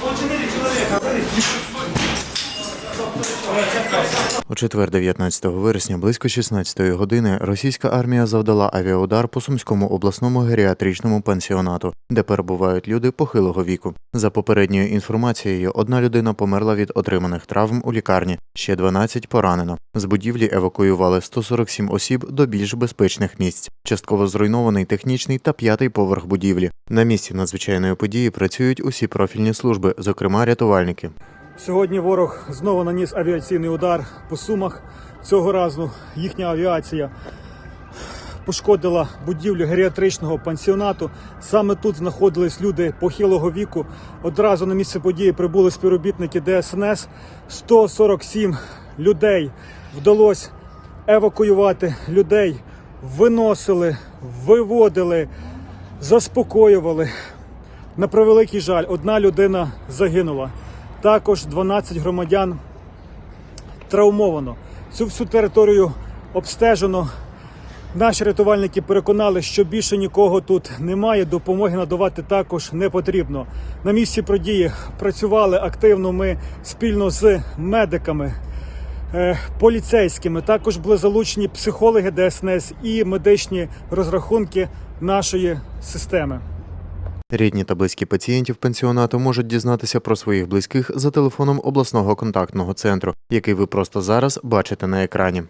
Вот милый человек, а у четвер, 19 вересня, близько 16 години, російська армія завдала авіаудар по Сумському обласному геріатричному пансіонату, де перебувають люди похилого віку. За попередньою інформацією, одна людина померла від отриманих травм у лікарні, ще 12 поранено. З будівлі евакуювали 147 осіб до більш безпечних місць. Частково зруйнований технічний та п'ятий поверх будівлі. На місці надзвичайної події працюють усі профільні служби, зокрема рятувальники. Сьогодні ворог знову наніс авіаційний удар по сумах. Цього разу їхня авіація пошкодила будівлю геріатричного пансіонату. Саме тут знаходились люди похилого віку. Одразу на місце події прибули співробітники ДСНС. 147 людей вдалося евакуювати людей, виносили, виводили, заспокоювали. На превеликий жаль, одна людина загинула. Також 12 громадян травмовано. Цю всю територію обстежено. Наші рятувальники переконали, що більше нікого тут немає. Допомоги надавати також не потрібно. На місці події працювали активно ми спільно з медиками, е, поліцейськими. Також були залучені психологи ДСНС і медичні розрахунки нашої системи. Рідні та близькі пацієнтів пансіонату можуть дізнатися про своїх близьких за телефоном обласного контактного центру, який ви просто зараз бачите на екрані.